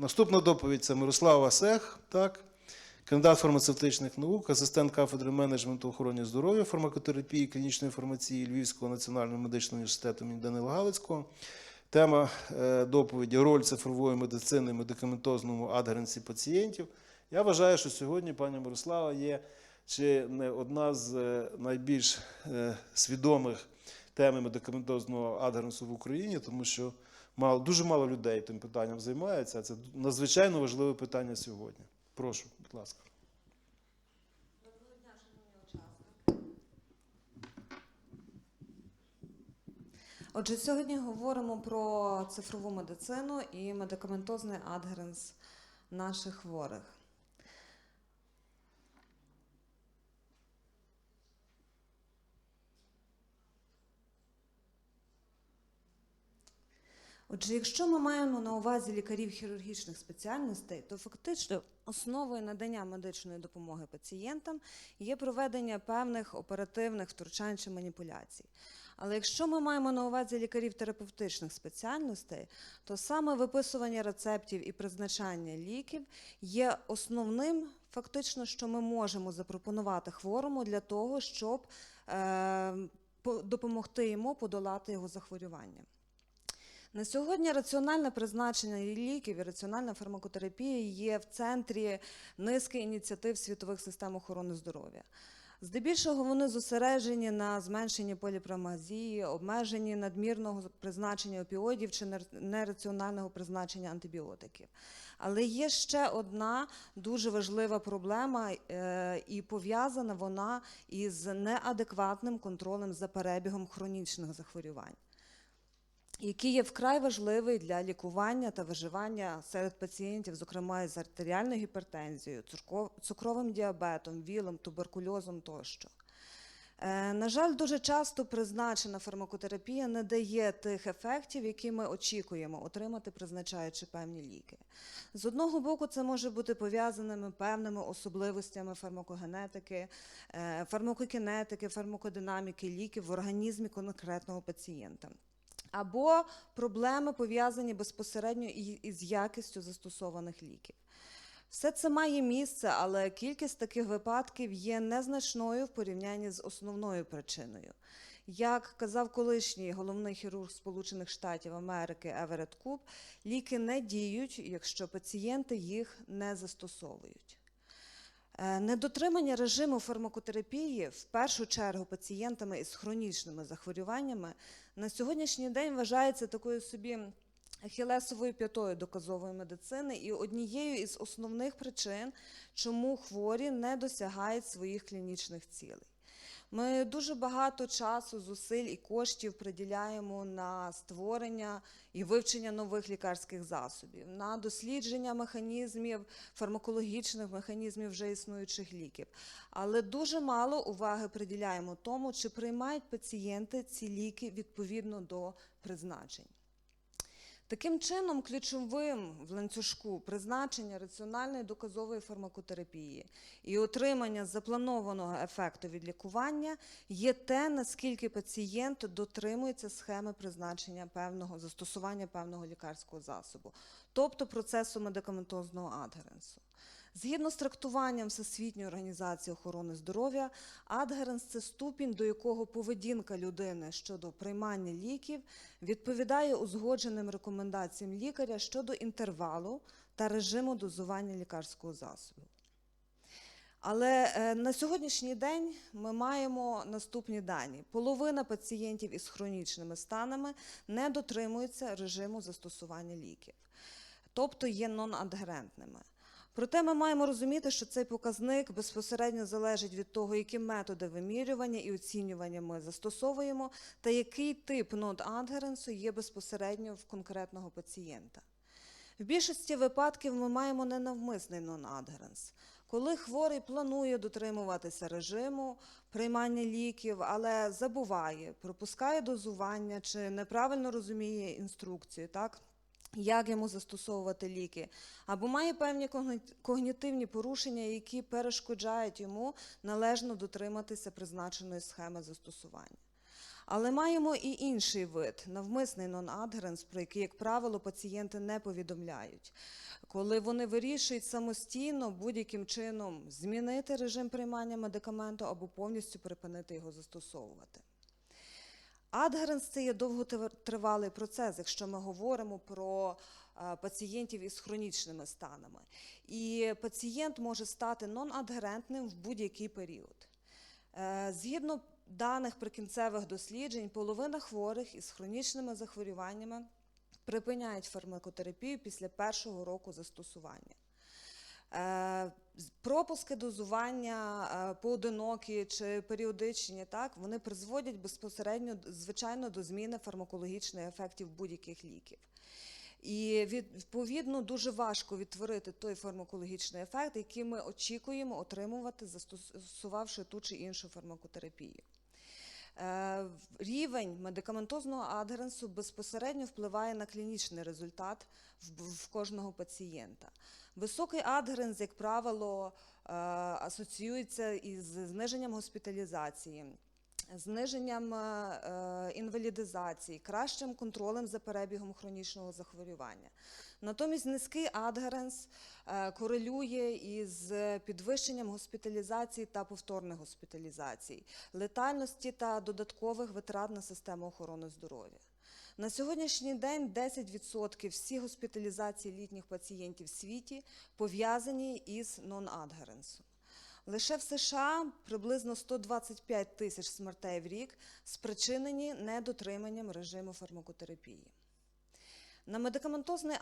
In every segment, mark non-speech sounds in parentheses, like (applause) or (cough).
Наступна доповідь це Мирослава Сех, так, кандидат фармацевтичних наук, асистент кафедри менеджменту охорони здоров'я, фармакотерапії, клінічної фармації Львівського національного медичного університету імені Данила Галицького. Тема е, доповіді роль цифрової медицини в медикаментозному адгеренсі пацієнтів. Я вважаю, що сьогодні пані Мирослава є чи не одна з е, найбільш е, свідомих теми медикаментозного адгеренсу в Україні, тому що мало, дуже мало людей тим питанням займається. Це надзвичайно важливе питання сьогодні. Прошу, будь ласка. Доброго дня, шановні. Отже, сьогодні говоримо про цифрову медицину і медикаментозний адгеренс наших хворих. Отже, якщо ми маємо на увазі лікарів хірургічних спеціальностей, то фактично основою надання медичної допомоги пацієнтам є проведення певних оперативних втручань чи маніпуляцій. Але якщо ми маємо на увазі лікарів терапевтичних спеціальностей, то саме виписування рецептів і призначання ліків є основним, фактично, що ми можемо запропонувати хворому для того, щоб е, допомогти йому подолати його захворювання. На сьогодні раціональне призначення ліків і раціональна фармакотерапія є в центрі низки ініціатив світових систем охорони здоров'я. Здебільшого вони зосереджені на зменшенні поліпромазії, обмеженні надмірного призначення опіоїдів чи нераціонального призначення антибіотиків. Але є ще одна дуже важлива проблема, е, і пов'язана вона із неадекватним контролем за перебігом хронічних захворювань який є вкрай важливий для лікування та виживання серед пацієнтів, зокрема із артеріальною гіпертензією, цукровим діабетом, вілом, туберкульозом тощо. Е, На жаль, дуже часто призначена фармакотерапія не дає тих ефектів, які ми очікуємо отримати, призначаючи певні ліки. З одного боку, це може бути пов'язаними певними особливостями фармакогенетики, е, фармакокінетики, фармакодинаміки ліків в організмі конкретного пацієнта. Або проблеми пов'язані безпосередньо із якістю застосованих ліків. Все це має місце, але кількість таких випадків є незначною в порівнянні з основною причиною. Як казав колишній головний хірург Сполучених Штатів Америки Еверет Куб, ліки не діють, якщо пацієнти їх не застосовують. Е, Недотримання режиму фармакотерапії, в першу чергу пацієнтами із хронічними захворюваннями, на сьогоднішній день вважається такою собі хілесовою п'ятою доказової медицини і однією із основних причин, чому хворі не досягають своїх клінічних цілей. Ми дуже багато часу, зусиль і коштів приділяємо на створення і вивчення нових лікарських засобів, на дослідження механізмів, фармакологічних механізмів вже існуючих ліків. Але дуже мало уваги приділяємо тому, чи приймають пацієнти ці ліки відповідно до призначень. Таким чином, ключовим в ланцюжку призначення раціональної доказової фармакотерапії і отримання запланованого ефекту від лікування є те, наскільки пацієнт дотримується схеми призначення певного застосування певного лікарського засобу, тобто процесу медикаментозного адгеренсу. Згідно з трактуванням Всесвітньої організації охорони здоров'я, адгеренс це ступінь, до якого поведінка людини щодо приймання ліків відповідає узгодженим рекомендаціям лікаря щодо інтервалу та режиму дозування лікарського засобу. Але е, на сьогоднішній день ми маємо наступні дані: половина пацієнтів із хронічними станами не дотримується режиму застосування ліків, тобто є нонадгерентними. Проте ми маємо розуміти, що цей показник безпосередньо залежить від того, які методи вимірювання і оцінювання ми застосовуємо, та який тип нон-адгеренсу є безпосередньо в конкретного пацієнта. В більшості випадків ми маємо ненавмисний нон-адгеренс, коли хворий планує дотримуватися режиму приймання ліків, але забуває, пропускає дозування чи неправильно розуміє інструкцію, так? Як йому застосовувати ліки, або має певні когнітивні порушення, які перешкоджають йому належно дотриматися призначеної схеми застосування. Але маємо і інший вид навмисний нон-адгеренс, про який, як правило, пацієнти не повідомляють. Коли вони вирішують самостійно будь-яким чином змінити режим приймання медикаменту або повністю припинити його застосовувати. Адгеренс це є довготривалий процес, якщо ми говоримо про е, пацієнтів із хронічними станами. І пацієнт може стати нон-адгерентним в будь-який період. Е, Згідно даних прикінцевих досліджень, половина хворих із хронічними захворюваннями припиняють фармакотерапію після першого року застосування. Пропуски дозування е, поодинокі чи періодичні, так, вони призводять безпосередньо, звичайно, до зміни фармакологічних ефектів будь-яких ліків. І відповідно дуже важко відтворити той фармакологічний ефект, який ми очікуємо отримувати, застосувавши ту чи іншу фармакотерапію. Е, Рівень медикаментозного адгренсу безпосередньо впливає на клінічний результат в, в кожного пацієнта. Високий адгренс, як правило, е, асоціюється із зниженням госпіталізації, зниженням е, е, інвалідизації, кращим контролем за перебігом хронічного захворювання. Натомість низький адгеренс е, корелює із підвищенням госпіталізації та повторних госпіталізацій, летальності та додаткових витрат на систему охорони здоров'я. На сьогоднішній день 10% всіх госпіталізацій літніх пацієнтів в світі пов'язані із нон-адгеренсом. Лише в США приблизно 125 тисяч смертей в рік спричинені недотриманням режиму фармакотерапії. На медикаментозний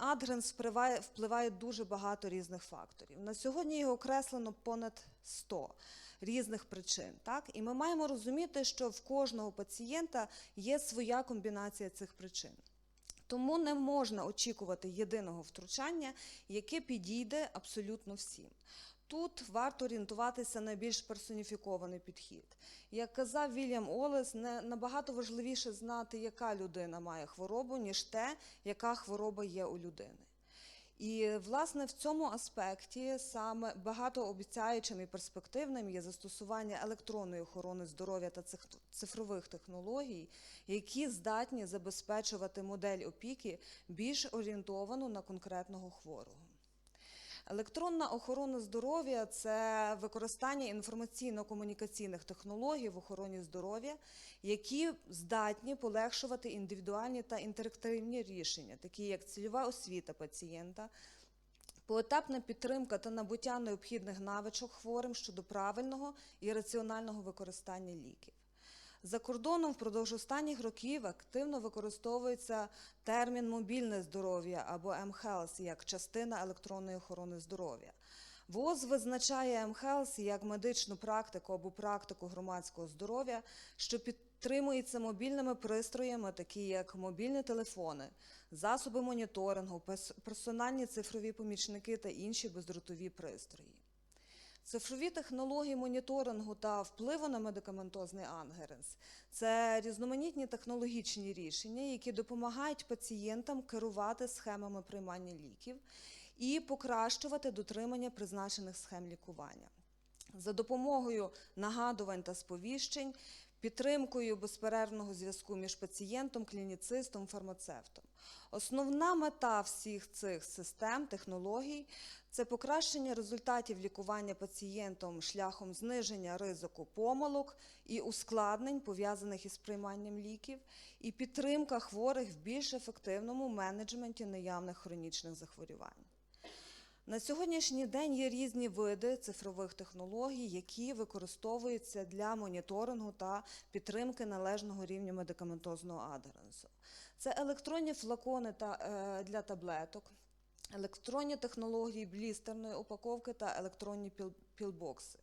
впливає, впливає дуже багато різних факторів. На сьогодні його окреслено понад 100 різних причин. Так? І ми маємо розуміти, що в кожного пацієнта є своя комбінація цих причин. Тому не можна очікувати єдиного втручання, яке підійде абсолютно всім. Тут варто орієнтуватися на більш персоніфікований підхід. Як казав Вільям Олес, не набагато важливіше знати, яка людина має хворобу, ніж те, яка хвороба є у людини. І власне в цьому аспекті саме багатообіцяючим і перспективним є застосування електронної охорони здоров'я та цифрових технологій, які здатні забезпечувати модель опіки більш орієнтовану на конкретного хворого. Електронна охорона здоров'я це використання інформаційно-комунікаційних технологій в охороні здоров'я, які здатні полегшувати індивідуальні та інтерактивні рішення, такі як цільова освіта пацієнта, поетапна підтримка та набуття необхідних навичок хворим щодо правильного і раціонального використання ліків. За кордоном впродовж останніх років активно використовується термін мобільне здоров'я або mHealth як частина електронної охорони здоров'я. ВОЗ визначає mHealth як медичну практику або практику громадського здоров'я, що підтримується мобільними пристроями, такі як мобільні телефони, засоби моніторингу, персональні цифрові помічники та інші бездротові пристрої. Цифрові технології моніторингу та впливу на медикаментозний ангеренс це різноманітні технологічні рішення, які допомагають пацієнтам керувати схемами приймання ліків і покращувати дотримання призначених схем лікування. За допомогою нагадувань та сповіщень, підтримкою безперервного зв'язку між пацієнтом, клініцистом, фармацевтом. Основна мета всіх цих систем, технологій це покращення результатів лікування пацієнтом шляхом зниження ризику помилок і ускладнень, пов'язаних із прийманням ліків, і підтримка хворих в більш ефективному менеджменті наявних хронічних захворювань. На сьогоднішній день є різні види цифрових технологій, які використовуються для моніторингу та підтримки належного рівня медикаментозного адеренсу. Це електронні флакони е, для таблеток, електронні технології блістерної упаковки та електронні пілбокси.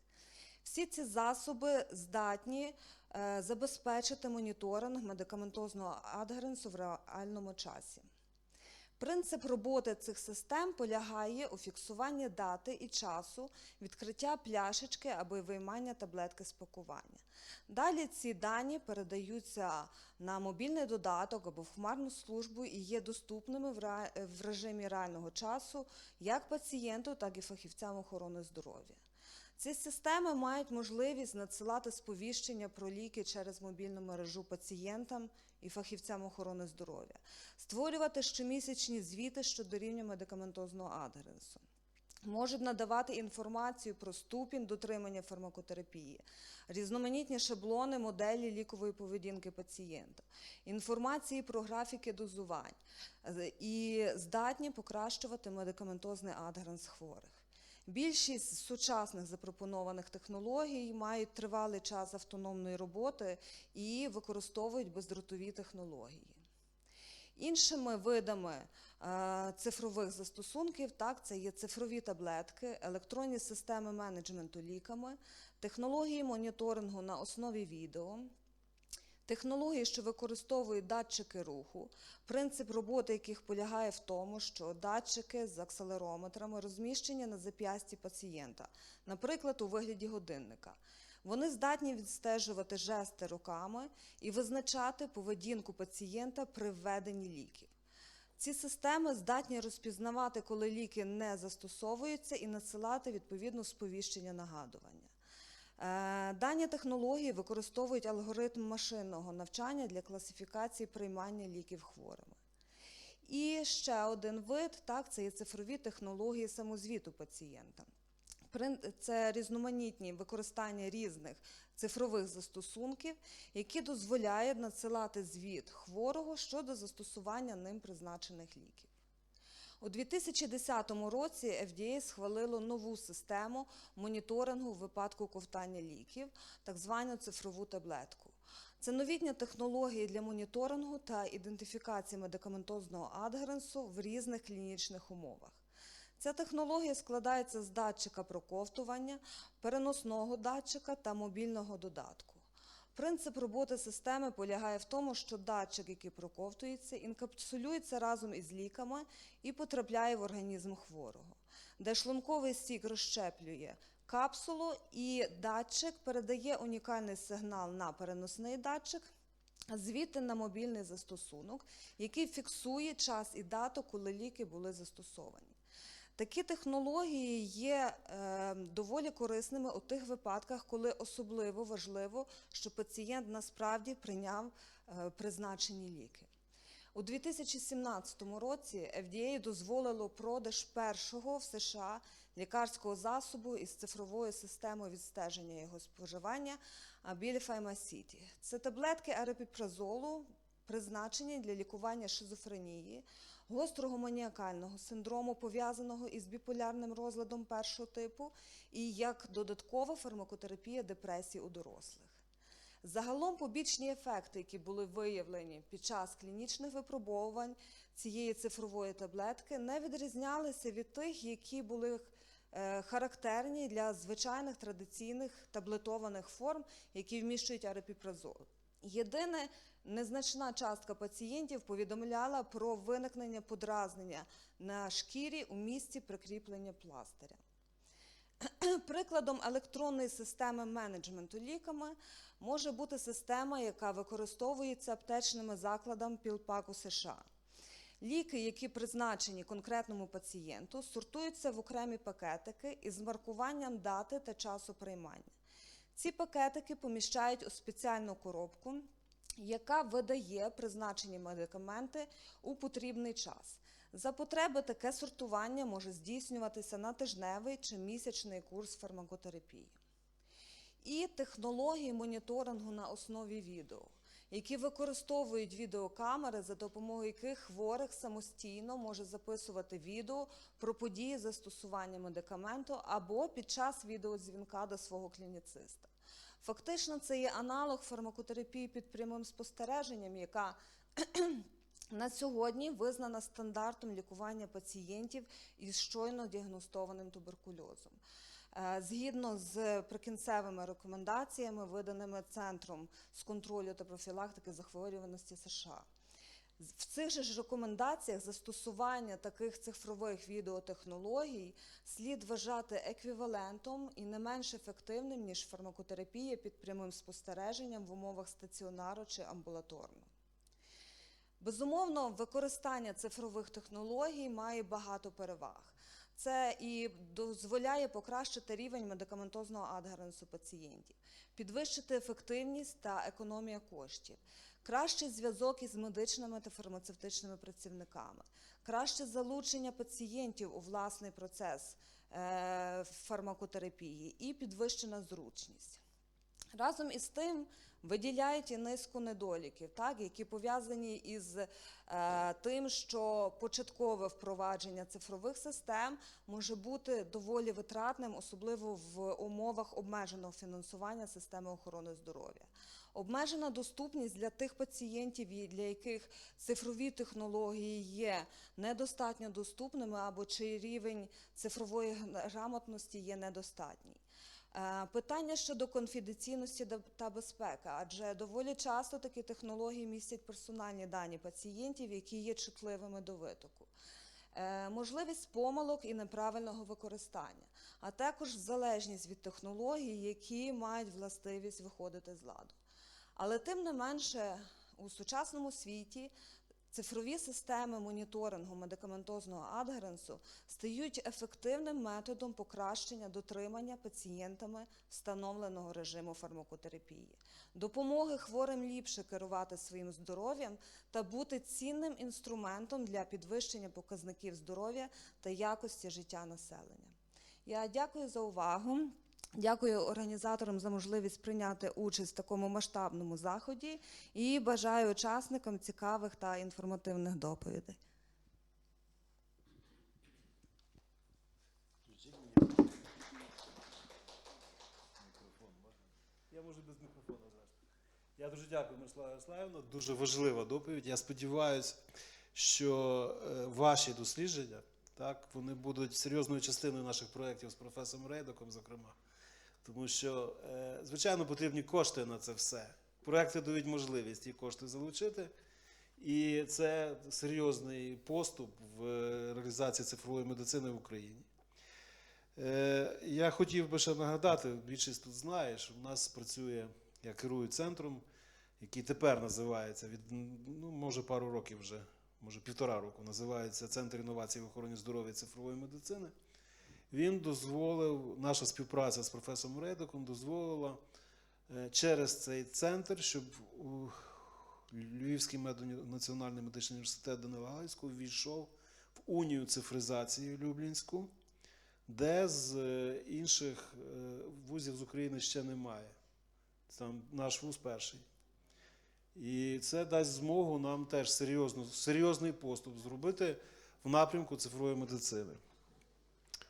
Всі ці засоби здатні е, забезпечити моніторинг медикаментозного адгеренсу в реальному часі. Принцип роботи цих систем полягає у фіксуванні дати і часу відкриття пляшечки або виймання таблетки з пакування. Далі ці дані передаються на мобільний додаток або в хмарну службу і є доступними в режимі реального часу як пацієнту, так і фахівцям охорони здоров'я. Ці системи мають можливість надсилати сповіщення про ліки через мобільну мережу пацієнтам і фахівцям охорони здоров'я, створювати щомісячні звіти щодо рівня медикаментозного адгеренсу. Можуть надавати інформацію про ступінь дотримання фармакотерапії, різноманітні шаблони моделі лікової поведінки пацієнта, інформації про графіки дозувань е, і здатні покращувати медикаментозний адгеренс хворих. Більшість сучасних запропонованих технологій мають тривалий час автономної роботи і використовують бездротові технології. Іншими видами е, цифрових застосунків так, це є цифрові таблетки, електронні системи менеджменту ліками, технології моніторингу на основі відео, технології, що використовують датчики руху, принцип роботи яких полягає в тому, що датчики з акселерометрами розміщені на зап'ясті пацієнта, наприклад, у вигляді годинника. Вони здатні відстежувати жести руками і визначати поведінку пацієнта при введенні ліків. Ці системи здатні розпізнавати, коли ліки не застосовуються, і надсилати відповідно сповіщення нагадування. Е, Дані технології використовують алгоритм машинного навчання для класифікації приймання ліків хворими. І ще один вид так, це є цифрові технології самозвіту пацієнта. Це різноманітні використання різних цифрових застосунків, які дозволяють надсилати звіт хворого щодо застосування ним призначених ліків. У 2010 році FDA схвалило нову систему моніторингу в випадку ковтання ліків, так звану цифрову таблетку. Це новітня технології для моніторингу та ідентифікації медикаментозного адгеренсу в різних клінічних умовах. Ця технологія складається з датчика проковтування, переносного датчика та мобільного додатку. Принцип роботи системи полягає в тому, що датчик, який проковтується, інкапсулюється разом із ліками і потрапляє в організм хворого, де шлунковий стік розщеплює капсулу, і датчик передає унікальний сигнал на переносний датчик, звідти на мобільний застосунок, який фіксує час і дату, коли ліки були застосовані. Такі технології є е, доволі корисними у тих випадках, коли особливо важливо, що пацієнт насправді прийняв е, призначені ліки. У 2017 році FDA дозволило продаж першого в США лікарського засобу із цифровою системою відстеження його споживання Abilify City. Це таблетки арипіпразолу, призначені для лікування шизофренії, гострого маніакального синдрому, пов'язаного із біполярним розладом першого типу, і як додаткова фармакотерапія депресії у дорослих. Загалом побічні ефекти, які були виявлені під час клінічних випробовувань цієї цифрової таблетки, не відрізнялися від тих, які були е, характерні для звичайних традиційних таблетованих форм, які вміщують арипіпразол. Єдине, незначна частка пацієнтів повідомляла про виникнення подразнення на шкірі у місці прикріплення пластиря. (clears throat) Прикладом електронної системи менеджменту ліками може бути система, яка використовується аптечними закладами Пілпаку США. Ліки, які призначені конкретному пацієнту, сортуються в окремі пакетики із маркуванням дати та часу приймання. Ці пакетики поміщають у спеціальну коробку, яка видає призначені медикаменти у потрібний час. За потреби таке сортування може здійснюватися на тижневий чи місячний курс фармакотерапії. І технології моніторингу на основі відео, які використовують відеокамери, за допомогою яких хворих самостійно може записувати відео про події застосування медикаменту або під час відеодзвінка до свого клініциста. Фактично, це є аналог фармакотерапії під прямим спостереженням, яка (clears throat) на сьогодні визнана стандартом лікування пацієнтів із щойно діагностованим туберкульозом. Е, Згідно з прикінцевими рекомендаціями, виданими Центром з контролю та профілактики захворюваності США. В цих же ж рекомендаціях застосування таких цифрових відеотехнологій слід вважати еквівалентом і не менш ефективним, ніж фармакотерапія під прямим спостереженням в умовах стаціонару чи амбулаторно. Безумовно, використання цифрових технологій має багато переваг. Це і дозволяє покращити рівень медикаментозного адгеренсу пацієнтів, підвищити ефективність та економія коштів, кращий зв'язок із медичними та фармацевтичними працівниками, краще залучення пацієнтів у власний процес е, фармакотерапії і підвищена зручність. Разом із тим виділяють і низку недоліків, так, які пов'язані із е, тим, що початкове впровадження цифрових систем може бути доволі витратним, особливо в умовах обмеженого фінансування системи охорони здоров'я. Обмежена доступність для тих пацієнтів, для яких цифрові технології є недостатньо доступними або чий рівень цифрової грамотності є недостатній. Е, Питання щодо конфіденційності та безпеки, адже доволі часто такі технології містять персональні дані пацієнтів, які є чутливими до витоку. Е, Можливість помилок і неправильного використання, а також залежність від технологій, які мають властивість виходити з ладу. Але тим не менше, у сучасному світі Цифрові системи моніторингу медикаментозного адгеренсу стають ефективним методом покращення дотримання пацієнтами встановленого режиму фармакотерапії, допомоги хворим ліпше керувати своїм здоров'ям та бути цінним інструментом для підвищення показників здоров'я та якості життя населення. Я дякую за увагу. Дякую організаторам за можливість прийняти участь в такому масштабному заході і бажаю учасникам цікавих та інформативних доповідей. Я можу без мікрофона зрештою. Я дуже дякую, Мирослава Ярославівна. Дуже важлива доповідь. Я сподіваюся, що е, ваші дослідження так, вони будуть серйозною частиною наших проєктів з професором Рейдоком, зокрема. Тому що, е, звичайно, потрібні кошти на це все. Проекти дають можливість ті кошти залучити. І це серйозний поступ в е, реалізації цифрової медицини в Україні. Е, Я хотів би ще нагадати, більшість тут знає, що в нас працює, я керую центром, який тепер називається, від, ну, може пару років вже, може півтора року, називається Центр інновацій в охороні здоров'я цифрової медицини. Він дозволив, наша співпраця з професором Рейдоком дозволила е, через цей центр, щоб у Львівський національний медичний університет Данила Галицького ввійшов в унію цифризації Люблінську, де з е, інших е, вузів з України ще немає. Там наш вуз перший. І це дасть змогу нам теж серйозно, серйозний поступ зробити в напрямку цифрової медицини.